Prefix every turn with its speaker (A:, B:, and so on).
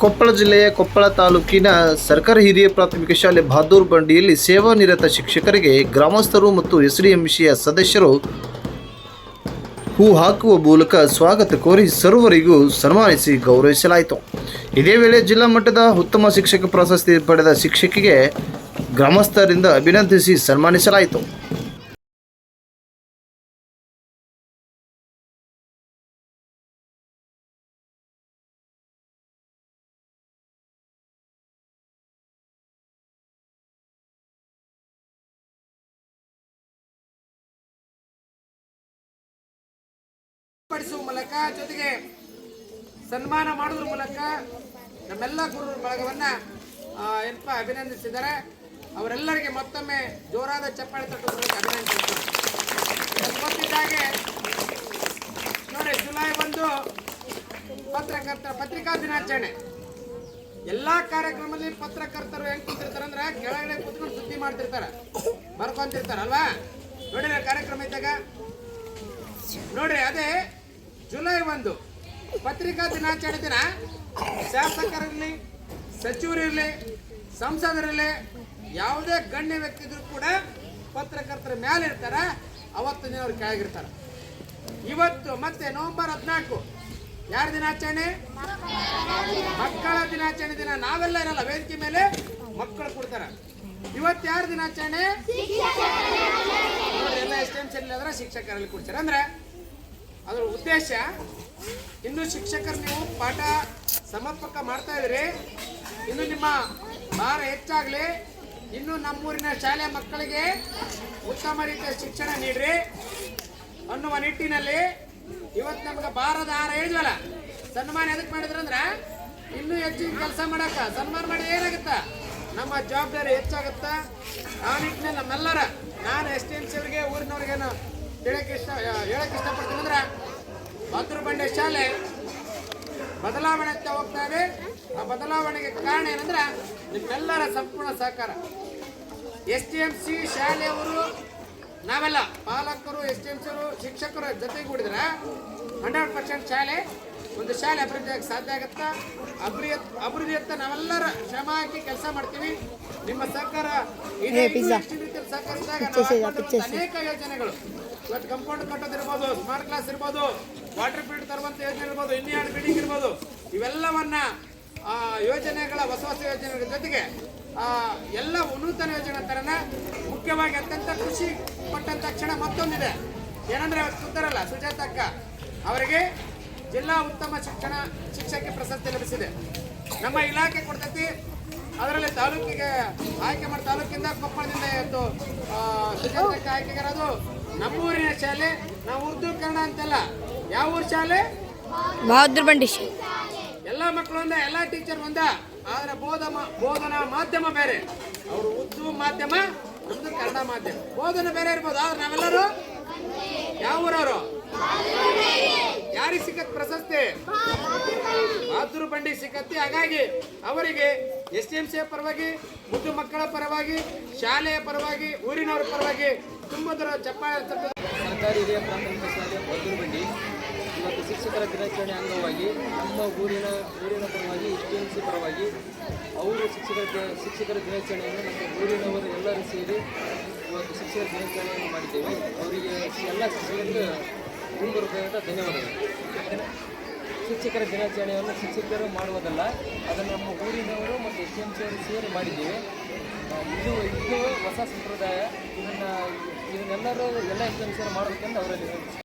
A: ಕೊಪ್ಪಳ ಜಿಲ್ಲೆಯ ಕೊಪ್ಪಳ ತಾಲೂಕಿನ ಸರ್ಕಾರಿ ಹಿರಿಯ ಪ್ರಾಥಮಿಕ ಶಾಲೆ ಬಹಾದೂರ್ ಬಂಡಿಯಲ್ಲಿ ಸೇವಾ ನಿರತ ಶಿಕ್ಷಕರಿಗೆ ಗ್ರಾಮಸ್ಥರು ಮತ್ತು ಎಸ್ಡಿಎಂಸಿಯ ಸದಸ್ಯರು ಹೂ ಹಾಕುವ ಮೂಲಕ ಸ್ವಾಗತ ಕೋರಿ ಸರ್ವರಿಗೂ ಸನ್ಮಾನಿಸಿ ಗೌರವಿಸಲಾಯಿತು. ಇದೇ ವೇಳೆ ಜಿಲ್ಲಾ ಮಟ್ಟದ ಉತ್ತಮ ಶಿಕ್ಷಕ ಪ್ರಶಸ್ತಿ ಪಡೆದ ಶಿಕ್ಷಕಿಗೆ ಗ್ರಾಮಸ್ಥರಿಂದ ಅಭಿನಂದಿಸಿ ಸನ್ಮಾನಿಸಲಾಯಿತು.
B: ಪಡಿಸುವ ಮೂಲಕ ಜೊತೆಗೆ ಸನ್ಮಾನ ಮಾಡೋದ್ರ ಮೂಲಕ ನಮ್ಮೆಲ್ಲ ಗುರು ಬಳಗವನ್ನ ಏನಪ್ಪ, ಅಭಿನಂದಿಸಿದ್ದಾರೆ. ಅವರೆಲ್ಲರಿಗೆ ಮತ್ತೊಮ್ಮೆ ಜೋರಾದ ಚಪ್ಪಾಳೆ ತಟ್ಟುವುದಕ್ಕೆ ನಮ್ಗೆ ಗೊತ್ತಿದ್ದಾಗೆ ನೋಡಿ, ಜುಲೈ ಒಂದು, ಪತ್ರಕರ್ತರ ಪತ್ರಿಕಾ ದಿನಾಚರಣೆ. ಎಲ್ಲ ಕಾರ್ಯಕ್ರಮದಲ್ಲಿ ಪತ್ರಕರ್ತರು ಹೆಂಗ್ ಕೂತಿರ್ತಾರೆ ಅಂದ್ರೆ ಕೆಳಗಡೆ ಕೂತ್ಕೊಂಡು ಸುದ್ದಿ ಮಾಡ್ತಿರ್ತಾರೆ. ಬರ್ಕೊಂತಿರ್ತಾರಲ್ವಾ? ನೋಡಿರ ಕಾರ್ಯಕ್ರಮ ಇದ್ದಾಗ? ನೋಡ್ರಿ, ಅದೇ ಜುಲೈ ಒಂದು. ಪತ್ರಿಕಾ ದಿನಾಚರಣೆ ದಿನ ಶಾಸಕರಿರಲಿ ಸಚಿವರಿರಲಿ ಸಂಸದರಿರಲಿ ಯಾವುದೇ ಗಣ್ಯ ವ್ಯಕ್ತಿ ಇದ್ರು ಕೂಡ ಪತ್ರಕರ್ತರ ಮೇಲೆ ಇರ್ತಾರ ಅವತ್ತು ದಿನ ಅವ್ರು ಕೆಳಗಿರ್ತಾರೆ. ಇವತ್ತು ಮತ್ತೆ ನವೆಂಬರ್ ಹದಿನಾಲ್ಕು ಯಾರ ದಿನಾಚರಣೆ? ಮಕ್ಕಳ ದಿನಾಚರಣೆ ದಿನ. ನಾವೆಲ್ಲ ಇರಲ್ಲ ವೇದಿಕೆ ಮೇಲೆ ಮಕ್ಕಳು ಕೊಡ್ತಾರ. ಇವತ್ತು ಯಾರ ದಿನಾಚರಣೆ? ಎಲ್ಲ ಎಸ್ ಎಂ ಅಂದ್ರೆ ಶಿಕ್ಷಕರಲ್ಲಿ ಕೊಡ್ತಾರೆ. ಅಂದ್ರೆ ಅದ್ರ ಉದ್ದೇಶ ಇನ್ನು ಶಿಕ್ಷಕರು ನೀವು ಪಾಠ ಸಮರ್ಪಕ ಮಾಡ್ತಾ ಇದ್ರಿ ಇನ್ನು ನಿಮ್ಮ ಭಾರ ಹೆಚ್ಚಾಗ್ಲಿ. ಇನ್ನು ನಮ್ಮೂರಿನ ಶಾಲೆ ಮಕ್ಕಳಿಗೆ ಉತ್ತಮ ರೀತಿಯ ಶಿಕ್ಷಣ ನೀಡ್ರಿ. ಅನ್ನುವ ನಿಟ್ಟಿನಲ್ಲಿ ಇವತ್ತು ನಮ್ಗೆ ಭಾರದ ಆರ ಹೇಳಿದ್ವಲ್ಲ, ಸನ್ಮಾನ ಎದಕ್ಕೆ ಮಾಡಿದ್ರಂದ್ರೆ ಇನ್ನೂ ಹೆಚ್ಚಿನ ಕೆಲಸ ಮಾಡಕ್ಕ. ಸನ್ಮಾನ ಮಾಡಿ ಏನಾಗುತ್ತ? ನಮ್ಮ ಜವಾಬ್ದಾರಿ ಹೆಚ್ಚಾಗುತ್ತ. ಆ ನಿಟ್ಟಿನಲ್ಲಿ ನಮ್ಮೆಲ್ಲರ, ನಾನು ಎಸ್ ಟಿ ಎಂ ಸಿ ಅವ್ರಿಗೆ, ಊರಿನವ್ರಿಗೇನು ಹೇಳಕ್ಕೆ ಇಷ್ಟ ಹೇಳಕ್ಕೆ ಇಷ್ಟಪಡ್ತೀನಿ ಅಂದ್ರೆ ಬಂಡೆ ಶಾಲೆ ಬದಲಾವಣೆ ಅಂತ ಹೋಗ್ತಾ ಇದೆ. ಆ ಬದಲಾವಣೆಗೆ ಕಾರಣ ಏನಂದ್ರೆ ನಿಮ್ಮೆಲ್ಲರ ಸಂಪೂರ್ಣ ಸಹಕಾರ. ಎಸ್ ಟಿ ಎಂ ಸಿ ಶಾಲೆಯವರು ನಾವೆಲ್ಲ ಪಾಲಕರು ಎಸ್ ಟಿ ಎಂ ಸಿ ಅವರು ಶಿಕ್ಷಕರು ಜೊತೆಗೂಡಿದ್ರೆ ಹಂಡ್ರೆಡ್ ಪರ್ಸೆಂಟ್ ಶಾಲೆ ಒಂದು ಶಾಲೆ ಅಭಿವೃದ್ಧಿ ಆಗಕ್ಕೆ ಸಾಧ್ಯ ಆಗುತ್ತಾ? ಅಭಿವೃದ್ಧಿ ಅಭಿವೃದ್ಧಿಯತ್ತ ನಾವೆಲ್ಲರ ಶ್ರಮ ಹಾಕಿ ಕೆಲಸ ಮಾಡ್ತೀವಿ. ನಿಮ್ಮ ಸರ್ಕಾರ ಇದೇ ರೀತಿಯಲ್ಲಿ ಸಹಕರಿಸಿದಾಗ ಅನೇಕ ಯೋಜನೆಗಳು. ಇವತ್ತು ಕಂಪೌಂಡ್ ಕಟ್ಟೋದಿರ್ಬೋದು ಸ್ಮಾರ್ಟ್ ಕ್ಲಾಸ್ ಇರ್ಬೋದು ವಾಟರ್ ಫೀಲ್ಡ್ ತರುವಂತ ಯೋಜನೆ ಇರ್ಬೋದು, ಇನ್ನೆರಡು ಬಿಲ್ಡಿಂಗ್ ಇರ್ಬೋದು. ಇವೆಲ್ಲವನ್ನ ಯೋಜನೆಗಳ, ಹೊಸ ಹೊಸ ಯೋಜನೆಗಳ ಜೊತೆಗೆ ಎಲ್ಲ ನೂತನ ಯೋಜನೆ ತರನ ಮುಖ್ಯವಾಗಿ ಅತ್ಯಂತ ಖುಷಿ ಪಟ್ಟಂತ ಕ್ಷಣ ಮತ್ತೊಂದಿದೆ. ಏನಂದ್ರೆ ಅವತ್ತು ಕೂತಾರಲ್ಲ ಸುಜಾತ ಅಕ್ಕ ಅವರಿಗೆ ಜಿಲ್ಲಾ ಉತ್ತಮ ಶಿಕ್ಷಣ ಶಿಕ್ಷಕಿ ಪ್ರಶಸ್ತಿ ಲಭಿಸಿದೆ. ನಮ್ಮ ಇಲಾಖೆ ಕೊಡ್ತೈತಿ ಅದರಲ್ಲಿ ತಾಲೂಕಿಗೆ ಆಯ್ಕೆ ಮಾಡಿ ತಾಲೂಕಿಂದ ಕೊಪ್ಪಳದಿಂದ ಇವತ್ತು ಸುಜಾತಕ್ಕೆ ಆಯ್ಕೆಗಿರೋದು ನಮ್ಮೂರಿನ ಶಾಲೆ ನಾವು ಉರ್ದು ಕನ್ನಡ ಅಂತಲ್ಲ. ಯಾವ ಊರ್ ಶಾಲೆ?
C: ಬಹದ್ದೂರ್ ಬಂಡಿ
B: ಎಲ್ಲ ಮಕ್ಕಳು ಒಂದ ಎಲ್ಲ ಟೀಚರ್ ಒಂದ. ಆದ್ರೆ ಬೋಧ ಬೋಧನಾ ಮಾಧ್ಯಮ ಬೇರೆ. ಅವರು ಉರ್ದು ಮಾಧ್ಯಮ ನಮ್ದು ಕನ್ನಡ ಮಾಧ್ಯಮ. ಬೋಧನೆ ಬೇರೆ ಇರ್ಬೋದು ಆದ್ರೆ ನಾವೆಲ್ಲರೂ? ಯಾವ ಊರವರು? ಯಾರಿಗೆ ಸಿಕ್ಕತ್ ಪ್ರಶಸ್ತಿ. ಬಹಾದೂರು ಬಂಡಿ ಸಿಕ್ಕತ್ತಿ. ಹಾಗಾಗಿ ಅವರಿಗೆ ಎಸ್ ಡಿ ಎಂ ಸಿ ಪರವಾಗಿ, ಮುದ್ದು ಮಕ್ಕಳ ಪರವಾಗಿ, ಶಾಲೆಯ ಪರವಾಗಿ, ಊರಿನವರ ಪರವಾಗಿ ತುಂಬದರ ಚಪ್ಪಾಳೆ ತಟ್ಟುವ
D: ಸರ್ಕಾರಿ ಹಿರಿಯ ಪ್ರಾಥಮಿಕ ಬಂಡಿ. ಮತ್ತು ಶಿಕ್ಷಕರ ದಿನಾಚರಣೆ ಅಂಗವಾಗಿ ನಮ್ಮ ಊರಿನ ಊರಿನ ಪರವಾಗಿ, ಎಸ್ ಎಂ ಸಿ ಪರವಾಗಿ ಅವರು ಶಿಕ್ಷಕರ ಶಿಕ್ಷಕರ ದಿನಾಚರಣೆಯನ್ನು ನಮ್ಮ ಊರಿನವರು ಎಲ್ಲರೂ ಸೇರಿ ಇವತ್ತು ಶಿಕ್ಷಕರ ದಿನಾಚರಣೆಯನ್ನು ಮಾಡಿದ್ದೇವೆ. ಅವರಿಗೆ ಎಲ್ಲ ಶಿಕ್ಷಕರಿಗೆ ತುಂಬ ಹೃದಯದ ಧನ್ಯವಾದಗಳು ಶಿಕ್ಷಕರ ದಿನಾಚರಣೆಯನ್ನು ಶಿಕ್ಷಕರು ಮಾಡುವುದಲ್ಲ, ಅದನ್ನು ನಮ್ಮ ಊರಿನವರು ಮತ್ತು ಎಸ್ ಟಿ ಎಂ ಸಿ ಅವರು ಸೇರಿ ಮಾಡಿದ್ದೀವಿ. ಇದು ಇದು ಹೊಸ ಸಂಪ್ರದಾಯ. ಇದನ್ನು, ಇದನ್ನೆಲ್ಲರೂ ಎಲ್ಲ ಎಸ್ ಟಿ ಎಂ ಸಿ ಮಾಡಬೇಕೆಂದು ಅವರಲ್ಲಿ